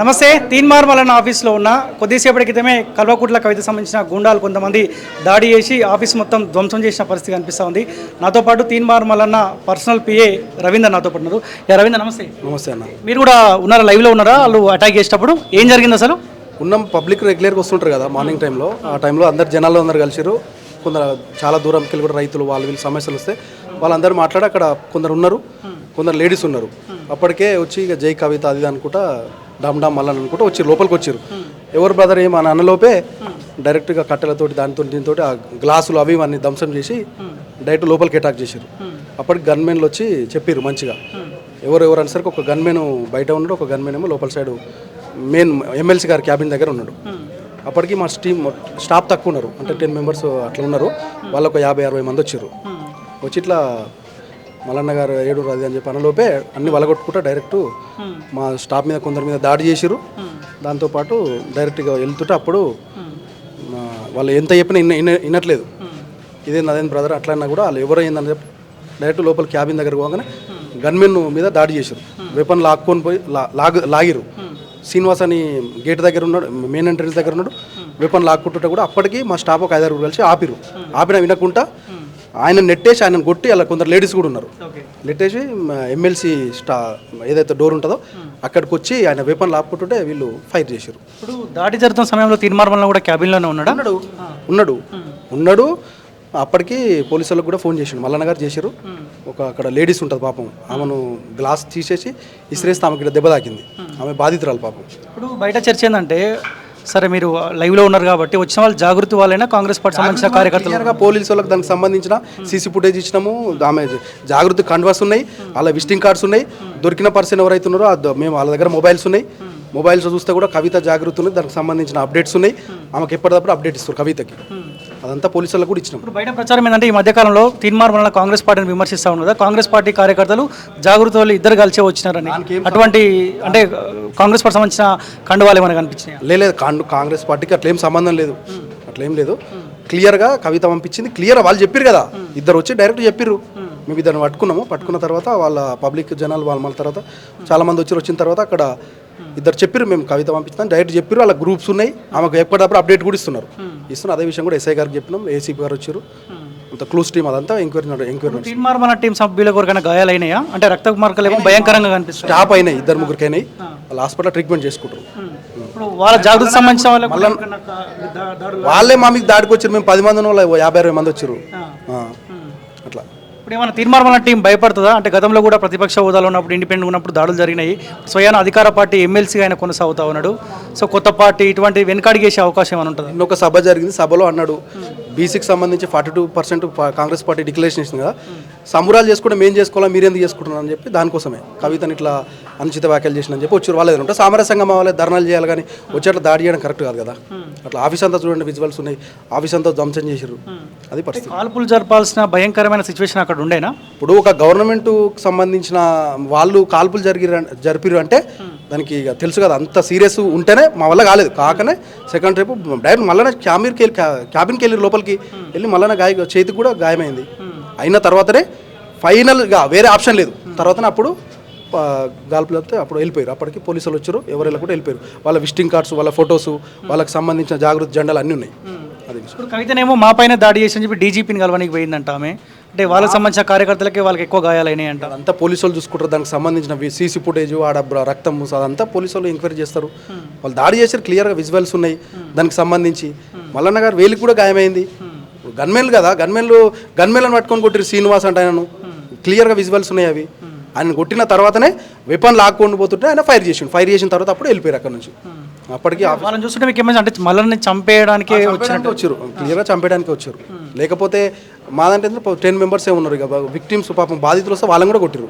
నమస్తే తీన్మార్ వలన ఆఫీస్లో ఉన్న కొద్దిసేపటి క్రితమే కల్వకుట్ల కవిత సంబంధించిన గుండాలు కొంతమంది దాడి చేసి ఆఫీస్ మొత్తం ధ్వంసం చేసిన పరిస్థితి కనిపిస్తూ ఉంది. నాతో పాటు తీన్మార్ మల్లన్న పర్సనల్ పిఏ రవీందర్ నాతో పాటు ఉన్నారు. రవీందర్ నమస్తే. నమస్తే అన్న. మీరు కూడా ఉన్నారా లైవ్లో ఉన్నారా? వాళ్ళు అటాక్ చేసేటప్పుడు ఏం జరిగింది అసలు? ఉన్నాం పబ్లిక్ రెగ్యులర్గా వస్తుంటారు కదా మార్నింగ్ టైంలో. ఆ టైంలో అందరు జనాలు అందరు కలిసిరు కొందరు చాలా దూరంకి వెళ్ళి కూడా రైతులు వాళ్ళు వీళ్ళు సమస్యలు వస్తే వాళ్ళందరూ మాట్లాడి అక్కడ కొందరు ఉన్నారు. కొందరు లేడీస్ ఉన్నారు. అప్పటికే వచ్చి ఇక జై కవిత అది అనుకుంటా డమ్ డమ్ మల్లన్ అనుకుంటూ వచ్చి లోపలికి వచ్చారు. ఎవరు బ్రదర్ ఏం అని అన్నలోపే డైరెక్ట్గా కట్టెలతోటి దానితో దీంతో ఆ గ్లాసులు అవి ఇవన్నీ ధ్వంసం చేసి డైరెక్ట్ లోపలికి అటాక్ చేశారు. అప్పటికి గన్మెన్లు వచ్చి చెప్పారు మంచిగా. ఎవరు ఎవరు అనేసరికి ఒక గన్మెన్ బయట ఉన్నాడు ఒక గన్మెన్ ఏమో లోపల సైడ్ మెయిన్ ఎమ్మెల్సీ గారి క్యాబిన్ దగ్గర ఉన్నాడు. అప్పటికి మా టీమ్ స్టాఫ్ తక్కువ ఉన్నారు. అంటే టెన్ మెంబర్స్ అట్లా ఉన్నారు. వాళ్ళు ఒక యాభై అరవై మంది వచ్చారు. వచ్చి ఇట్లా మల్లన్న గారు ఏడు అది అని చెప్పి అనలోపే అన్ని వలగొట్టుకుంటా డైరెక్ట్ మా స్టాఫ్ మీద కొందరి మీద దాడి చేసిరు దాంతోపాటు డైరెక్ట్గా వెళ్తుంటే అప్పుడు మా- వాళ్ళు ఎంత చెప్పినా ఇన్న వినట్లేదు ఇదేంది అదేంది బ్రదర్ అట్లా అన్నా కూడా వాళ్ళు ఎవరు అయిందని చెప్పి డైరెక్ట్ లోపల క్యాబిన్ దగ్గర పోగానే గన్మెన్ మీద దాడి చేశారు వెపన్ లాక్కొని పోయి లాగ లాగిరు శ్రీనివాస్ అని గేట్ దగ్గర ఉన్నాడు మెయిన్ ఎంట్రన్స్ దగ్గర ఉన్నాడు. వెపన్ లాక్కుంటుంటే కూడా అప్పటికి మా స్టాఫ్ ఒక ఐదారు కలిసి ఆపిరు ఆపిన వినకుండా ఆయన నెట్టేసి ఆయన కొట్టి అలా కొందరు లేడీస్ కూడా ఉన్నారు. నెట్టేసి ఎమ్మెల్సీ స్టా ఏదైతే డోర్ ఉంటుందో అక్కడికి వచ్చి ఆయన వెపన్ లాక్కుంటుంటే వీళ్ళు ఫైర్ చేశారు ఇప్పుడు దాడి జరుగుతున్న సమయంలో తీన్మార్ వలన కూడా క్యాబిన్లోనే ఉన్నాడా? ఉన్నాడు. ఉన్నాడు. ఉన్నాడు. అప్పటికి పోలీసులకు కూడా ఫోన్ చేసిండు. మల్లన్న గారు చేశారు ఒక అక్కడ లేడీస్ ఉంటుంది పాపం. ఆమెను గ్లాస్ తీసేసి ఇసిరేస్తే ఆమెకి దెబ్బ తాకింది. ఆమె బాధితురాలు పాపం. ఇప్పుడు బయట చర్చ ఏంటంటే సరే మీరు లైవ్లో ఉన్నారు కాబట్టి వచ్చిన వాళ్ళు జాగృతి వాళ్ళైనా కాంగ్రెస్ పార్టీ సంబంధించిన కార్యకర్తలు. పోలీసు వాళ్ళకి దానికి సంబంధించిన సీసీ ఫుటేజ్ ఇచ్చినాము. ఆమె జాగృతి కండ్వాస్ ఉన్నాయి. అలా విజిటింగ్ కార్డ్స్ ఉన్నాయి. దొరికిన పర్సన్ ఎవరైతే ఉన్నారో మేము వాళ్ళ దగ్గర మొబైల్స్ ఉన్నాయి. మొబైల్స్ చూస్తే కూడా కవిత జాగృతి ఉంది దానికి సంబంధించిన అప్డేట్స్ ఉన్నాయి. ఆమెకి ఎప్పటికప్పుడు అప్డేట్ ఇస్తారు కవితకి. అదంతా పోలీసు వాళ్ళకి కూడా ఇచ్చినాం. ఇప్పుడు బయట ప్రచారం ఏంటంటే ఈ మధ్యకాలంలో తీన్మార్ వలన కాంగ్రెస్ పార్టీని విమర్శిస్తా ఉన్నారు కదా కాంగ్రెస్ పార్టీ కార్యకర్తలు జాగృతి వాళ్ళు ఇద్దరు కలిసే వచ్చినారని. అటువంటి అంటే కాంగ్రెస్ పార్టీ సంబంధించిన కండువాలు ఏమైనా కనిపించినాయి? లేదు కాండు కాంగ్రెస్ పార్టీకి అట్లేం సంబంధం లేదు. అట్లేం లేదు. క్లియర్గా కవిత పంపించింది. క్లియర్ వాళ్ళు చెప్పారు కదా. ఇద్దరు వచ్చి డైరెక్ట్ చెప్పిర్రు. మేము ఇద్దరిని పట్టుకున్నాము. పట్టుకున్న తర్వాత వాళ్ళ పబ్లిక్ జనాలు వాళ్ళ మళ్ళీ తర్వాత చాలా మంది వచ్చి వచ్చిన తర్వాత అక్కడ ఇద్దరు చెప్పారు మేము కవిత పంపించాం డైరెక్ట్ చెప్పారు వాళ్ళ గ్రూప్స్ ఉన్నాయి. ఆమెకు ఎప్పటికప్పుడు అప్డేట్ కూడా ఇస్తున్నారు. ఇస్తున్నారు అదే విషయం కూడా ఎస్ఐ గారికి చెప్పినాం. ఏసీపీ గారు వచ్చారు. అంత క్లూస్ టీమ్ అదంతా ఎంక్వైరీ ఎంక్వైరీ తీన్మార్ మన టీం సభ్యులకు ఎవరికైనా గాయాలైనాయా? అంటే రక్త మార్కలు ఏమో భయంకరంగా కనిపిస్తాయి. స్టాప్ అయినాయి ఇద్దరు ముగ్గురికి అయినాయి. వాళ్ళు హాస్పిటల్ ట్రీట్మెంట్ చేసుకుంటారు. ఇప్పుడు వాళ్ళ జాగృతి సంబంధించిన వాళ్ళే మా మీకు దాడికి వచ్చారు. మేము పది మంది వాళ్ళు యాభై అరవై మంది వచ్చారు. ఇప్పుడు ఏమైనా తీర్మానం టీం భయపడుతుందా? అంటే గతంలో కూడా ప్రతిపక్ష హోదాలో ఉన్నప్పుడు ఇండిపెండెంట్ ఉన్నప్పుడు దాడులు జరిగినాయి. స్వయాన అధికార పార్టీ ఎమ్మెల్సీగా ఆయన కొనసాగుతా ఉన్నాడు. సో కొత్త పార్టీ ఇటువంటి వెనకాడిగేసే అవకాశం ఏమైనా ఉంటుంది? ఒక సభ జరిగింది. సభలో అన్నాడు బీసీకి సంబంధించి forty two percent Congress party declaration ఇచ్చింది కదా. సంబరాలు చేసుకుంటే మేము చేసుకోవాలా మీరు ఎందుకు చేసుకుంటున్నారు అని చెప్పి దానికోసమే. కవితని ఇట్లా అనుచిత వ్యాఖ్యలు చేసిన చెప్పి వచ్చారు. వాళ్ళు ఏదంటే సామరస్యంగా మా వాళ్ళే ధర్నాలు చేయాలి కానీ వచ్చి అట్లా దాడి చేయడం కరెక్ట్ కాదు కదా. అట్లా ఆఫీస్ అంతా చూడండి విజువల్స్ ఉన్నాయి. ఆఫీస్ అంతా ధ్వంసం చేశారు అది పరిస్థితి. కాల్పులు జరపాల్సిన భయంకరమైన సిచ్యువేషన్ అక్కడ ఉండేనా? ఇప్పుడు ఒక గవర్నమెంట్ సంబంధించిన వాళ్ళు కాల్పులు జరిగి జరిపిరు అంటే దానికి ఇక తెలుసు కదా అంత సీరియస్ ఉంటేనే మా వల్ల కాలేదు. కాకనే సెకండ్ రేపు డైరెక్ట్ మళ్ళీ క్యాబిన్కి వెళ్ళి క్యాబిన్కి వెళ్ళి లోపలికి వెళ్ళి మళ్ళీ గాయ చేతికి కూడా గాయమైంది. అయిన తర్వాతనే ఫైనల్గా వేరే ఆప్షన్ లేదు. తర్వాతనే అప్పుడు ఆ, గాల్పులు వస్తే అప్పుడు వెళ్ళిపోయారు. అప్పటికి పోలీసులు వచ్చారు ఎవరు కూడా వెళ్ళిపోయారు. వాళ్ళ విజిటింగ్ కార్డ్స్ వాళ్ళ ఫొటోస్ వాళ్ళకి సంబంధించిన జాగృతి జెండాలు అన్నీ ఉన్నాయి. అది. ఇప్పుడు కవితనేమో మా పైన దాడి చేసి అని చెప్పి డీజీపీని కలవడానికి పోయిందంట ఆమె. అంటే వాళ్ళకి సంబంధించిన కార్యకర్తలకి వాళ్ళకి ఎక్కువ గాయాలైనాయి అంట. అదంతా పోలీసు వాళ్ళు చూసుకుంటారు. దానికి సంబంధించిన సీసీ ఫుటేజ్ ఆడ రక్తం అదంతా పోలీసు వాళ్ళు ఎంక్వైరీ చేస్తారు. వాళ్ళు దాడి చేశారు క్లియర్గా విజువల్స్ ఉన్నాయి. దానికి సంబంధించి మల్లన్న గారు వేలికి కూడా గాయమైంది. గన్మెన్లు కదా గన్మెన్లు గన్మెన్లను పట్టుకొని కొట్టిరు శ్రీనివాస్ అంటే ఆయనను. క్లియర్గా విజువల్స్ ఉన్నాయి అవి. ఆయన కొట్టిన తర్వాతనే వెపన్ లాక్కొని పోతుంటే ఆయన ఫైర్ చేసిండు. ఫైర్ చేసిన తర్వాత అప్పుడు వెళ్ళిపోయారు అక్కడ నుంచి. అప్పటికి వాళ్ళని చూస్తుంటే మీకు ఏమైనా అంటే మళ్ళీ చంపేయడానికి చంపేయడానికి వచ్చారు. క్లియర్గా చంపేయడానికి వచ్చారు. లేకపోతే మాదంటే టెన్ మెంబర్సే ఉన్నారు ఇక. విక్టిమ్స్ పాపం బాధితులు వస్తే వాళ్ళని కూడా కొట్టిరు